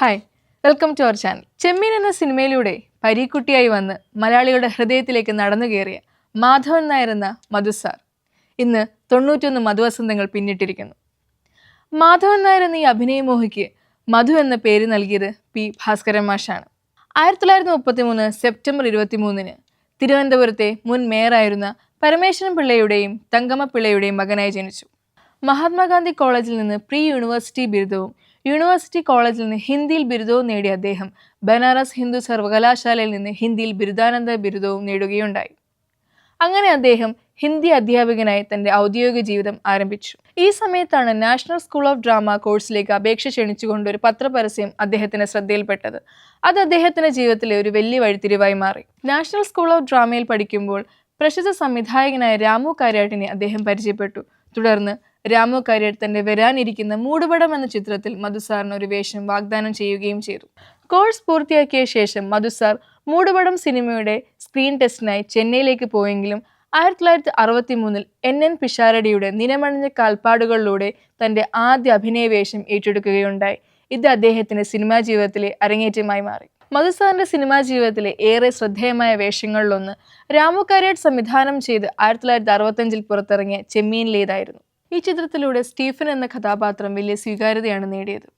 Hi welcome to our channel Chemmeen എന്ന സിനിമയിലൂടെ പരീക്കുട്ടിയായി വന്ന് മലയാളികളുടെ ഹൃദയത്തിലേക്ക് നടന്നു കയറിയ മാധവൻ നായർ എന്ന മധു സാർ ഇന്ന് തൊണ്ണൂറ്റൊന്ന് മധുവസന്തങ്ങൾ പിന്നിട്ടിരിക്കുന്നു. മാധവൻ നായർ എന്ന ഈ അഭിനയമോഹിക്ക് മധു എന്ന പേര് നൽകിയത് പി ഭാസ്കരൻ മാഷാണ്. ആയിരത്തി തൊള്ളായിരത്തി മുപ്പത്തി മൂന്ന് സെപ്റ്റംബർ ഇരുപത്തി മൂന്നിന് തിരുവനന്തപുരത്തെ മുൻ മേയറായിരുന്ന പരമേശ്വരൻ പിള്ളയുടെയും തങ്കമ്മ പിള്ളയുടെയും മകനായി ജനിച്ചു. മഹാത്മാഗാന്ധി കോളേജിൽ നിന്ന് പ്രീ യൂണിവേഴ്സിറ്റി ബിരുദവും യൂണിവേഴ്സിറ്റി കോളേജിൽ നിന്ന് ഹിന്ദിയിൽ ബിരുദവും നേടിയ അദ്ദേഹം ബനാറസ് ഹിന്ദു സർവകലാശാലയിൽ നിന്ന് ഹിന്ദിയിൽ ബിരുദാനന്ദ ബിരുദവും നേടുകയുണ്ടായി. അങ്ങനെ അദ്ദേഹം ഹിന്ദി അധ്യാപകനായി തന്റെ ഔദ്യോഗിക ജീവിതം ആരംഭിച്ചു. ഈ സമയത്താണ് നാഷണൽ സ്കൂൾ ഓഫ് ഡ്രാമ കോഴ്സിലേക്ക് അപേക്ഷ ക്ഷണിച്ചുകൊണ്ട് ഒരു പത്രപരസ്യം അദ്ദേഹത്തിന് ശ്രദ്ധയിൽപ്പെട്ടത്. അത് അദ്ദേഹത്തിന്റെ ജീവിതത്തിലെ ഒരു വലിയ വഴിത്തിരിവായി മാറി. നാഷണൽ സ്കൂൾ ഓഫ് ഡ്രാമയിൽ പഠിക്കുമ്പോൾ പ്രശസ്ത സംവിധായകനായ രാമു കാര്യാട്ടിനെ അദ്ദേഹം പരിചയപ്പെട്ടു. തുടർന്ന് രാമു കാര്യാട്ട് തന്റെ വരാനിരിക്കുന്ന മൂടുപടം എന്ന ചിത്രത്തിൽ മധുസാറിന് ഒരു വേഷം വാഗ്ദാനം ചെയ്യുകയും ചെയ്തു. കോഴ്സ് പൂർത്തിയാക്കിയ ശേഷം മധുസാർ മൂടുപടം സിനിമയുടെ സ്ക്രീൻ ടെസ്റ്റിനായി ചെന്നൈയിലേക്ക് പോയെങ്കിലും ആയിരത്തി തൊള്ളായിരത്തി അറുപത്തി മൂന്നിൽ എൻ എൻ പിഷാരടിയുടെ നിലമണിഞ്ഞ കാൽപ്പാടുകളിലൂടെ തന്റെ ആദ്യ അഭിനയ വേഷം ഏറ്റെടുക്കുകയുണ്ടായി. ഇത് അദ്ദേഹത്തിന്റെ സിനിമാ ജീവിതത്തിലെ അരങ്ങേറ്റമായി മാറി. മധുസാറിന്റെ സിനിമാ ജീവിതത്തിലെ ഏറെ ശ്രദ്ധേയമായ വേഷങ്ങളിലൊന്ന് രാമു കാര്യാട്ട് സംവിധാനം ചെയ്ത് ആയിരത്തി തൊള്ളായിരത്തി അറുപത്തഞ്ചിൽ പുറത്തിറങ്ങിയ ചെമ്മീനിലേതായിരുന്നു. ഈ ചിത്രത്തിലൂടെ സ്റ്റീഫൻ എന്ന കഥാപാത്രം വലിയ സ്വീകാര്യതയാണ് നേടിയത്.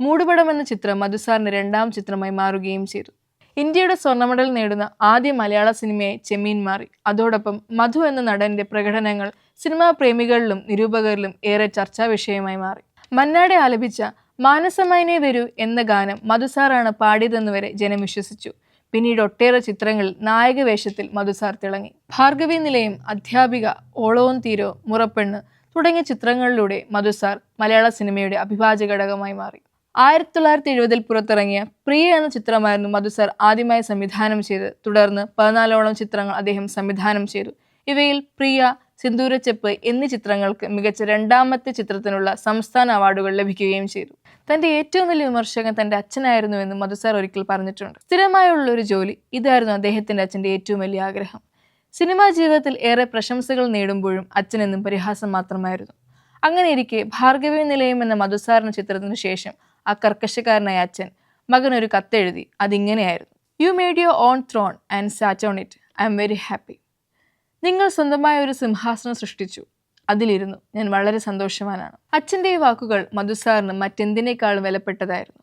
മൂടുപടം എന്ന ചിത്രം മധുസാറിന്റെ രണ്ടാം ചിത്രമായി മാറുകയും ചെയ്തു. ഇന്ത്യയുടെ സ്വർണ മെഡൽ നേടുന്ന ആദ്യ മലയാള സിനിമയെ ചെമ്മീൻ മാറി. അതോടൊപ്പം മധു എന്ന നടന്റെ പ്രകടനങ്ങൾ സിനിമാ പ്രേമികളിലും നിരൂപകരിലും ഏറെ ചർച്ചാ വിഷയമായി മാറി. മന്നാടെ ആലപിച്ച മാനസമൈനെ വരൂ എന്ന ഗാനം മധുസാറാണ് പാടിയതെന്ന് വരെ ജനം വിശ്വസിച്ചു. പിന്നീട് ഒട്ടേറെ ചിത്രങ്ങളിൽ നായക വേഷത്തിൽ മധുസാർ തിളങ്ങി. ഭാർഗവി നിലയം അധ്യാപിക ഓളവും തീരോ മുറപ്പെണ്ണ് തുടങ്ങിയ ചിത്രങ്ങളിലൂടെ മധുസാർ മലയാള സിനിമയുടെ അഭിഭാജ്യ ഘടകമായി മാറി. ആയിരത്തി തൊള്ളായിരത്തി എഴുപതിൽ പുറത്തിറങ്ങിയ പ്രിയ എന്ന ചിത്രമായിരുന്നു മധുസാർ ആദ്യമായി സംവിധാനം ചെയ്ത്. തുടർന്ന് പതിനാലോളം ചിത്രങ്ങൾ അദ്ദേഹം സംവിധാനം ചെയ്തു. ഇവയിൽ പ്രിയ സിന്ദൂരച്ചെപ്പ് എന്നീ ചിത്രങ്ങൾക്ക് മികച്ച രണ്ടാമത്തെ ചിത്രത്തിനുള്ള സംസ്ഥാന അവാർഡുകൾ ലഭിക്കുകയും ചെയ്തു. തന്റെ ഏറ്റവും വലിയ വിമർശകൻ തന്റെ അച്ഛനായിരുന്നുവെന്ന് മധുസാർ ഒരിക്കൽ പറഞ്ഞിട്ടുണ്ട്. സ്ഥിരമായുള്ള ഒരു ജോലി ഇതായിരുന്നു അദ്ദേഹത്തിന്റെ അച്ഛന്റെ ഏറ്റവും വലിയ ആഗ്രഹം. സിനിമാ ജീവിതത്തിൽ ഏറെ പ്രശംസകൾ നേടുമ്പോഴും അച്ഛനെന്നും പരിഹാസം മാത്രമായിരുന്നു. അങ്ങനെ ഇരിക്കെ ഭാർഗവി നിലയം എന്ന മധുസാരണ ചിത്രത്തിനു ശേഷം ആ കർക്കശക്കാരനായ അച്ഛൻ മകൻ ഒരു കത്തെഴുതി അതിങ്ങനെയായിരുന്നു. You made your own throne and sat on it I'm very happy നിങ്ങൾ സ്വന്തമായ ഒരു സിംഹാസനം സൃഷ്ടിച്ചു. അതിലിരുന്നു. ഞാൻ വളരെ സന്തോഷവാനാണ്. അച്ഛന്റെ ഈ വാക്കുകൾ മധുസാറിന് മറ്റെന്തിനേക്കാളും വിലപ്പെട്ടതായിരുന്നു.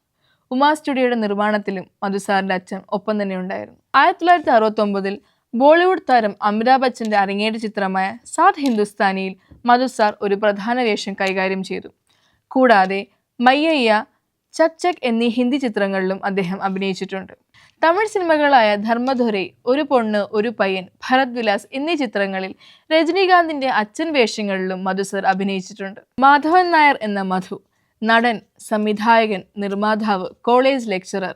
ഉമാ സ്റ്റുഡിയോയുടെ നിർമ്മാണത്തിലും മധുസാറിന്റെ അച്ഛൻ ഒപ്പം തന്നെ ഉണ്ടായിരുന്നു. ആയിരത്തി തൊള്ളായിരത്തി അറുപത്തി ഒമ്പതിൽ ബോളിവുഡ് താരം അമിതാഭ് ബച്ചന്റെ അരങ്ങേറ്റ ചിത്രമായ സാത് ഹിന്ദുസ്ഥാനിയിൽ മധു സാർ ഒരു പ്രധാന വേഷം കൈകാര്യം ചെയ്തു. കൂടാതെ മയ്യയ്യ ചക് ചക് എന്നീ ഹിന്ദി ചിത്രങ്ങളിലും അദ്ദേഹം അഭിനയിച്ചിട്ടുണ്ട്. തമിഴ് സിനിമകളായ ധർമ്മധുരൈ ഒരു പൊണ്ണ് ഒരു പയ്യൻ ഭരത് വിലാസ് എന്നീ ചിത്രങ്ങളിൽ രജനീകാന്തിന്റെ അച്ഛൻ വേഷങ്ങളിലും മധു മധുസർ അഭിനയിച്ചിട്ടുണ്ട്. മാധവൻ നായർ എന്ന മധു നടൻ സംവിധായകൻ നിർമ്മാതാവ് കോളേജ് ലെക്ചറർ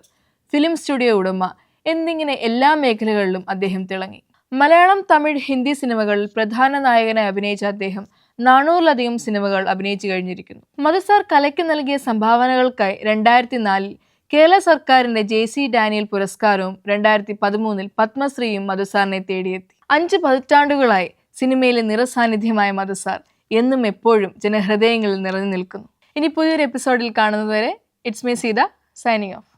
ഫിലിം സ്റ്റുഡിയോ ഉടമ എന്നിങ്ങനെ എല്ലാ മേഖലകളിലും അദ്ദേഹം തിളങ്ങി. മലയാളം തമിഴ് ഹിന്ദി സിനിമകളിൽ പ്രധാന നായകനായി അഭിനയിച്ച അദ്ദേഹം നാനൂറിലധികം സിനിമകൾ അഭിനയിച്ചു കഴിഞ്ഞിരിക്കുന്നു. മധുസാർ കലയ്ക്ക് നൽകിയ സംഭാവനകൾക്കായി രണ്ടായിരത്തി നാലിൽ കേരള സർക്കാരിന്റെ ജെ സി ഡാനിയൽ പുരസ്കാരവും രണ്ടായിരത്തി പതിമൂന്നിൽ പത്മശ്രീയും മധുസാറിനെ തേടിയെത്തി. അഞ്ച് പതിറ്റാണ്ടുകളായി സിനിമയിലെ നിറസാന്നിധ്യമായ മധുസാർ എന്നും എപ്പോഴും ജനഹൃദയങ്ങളിൽ നിറഞ്ഞു നിൽക്കുന്നു. ഇനി പുതിയൊരു എപ്പിസോഡിൽ കാണുന്നതുവരെ it's me Seetha signing off.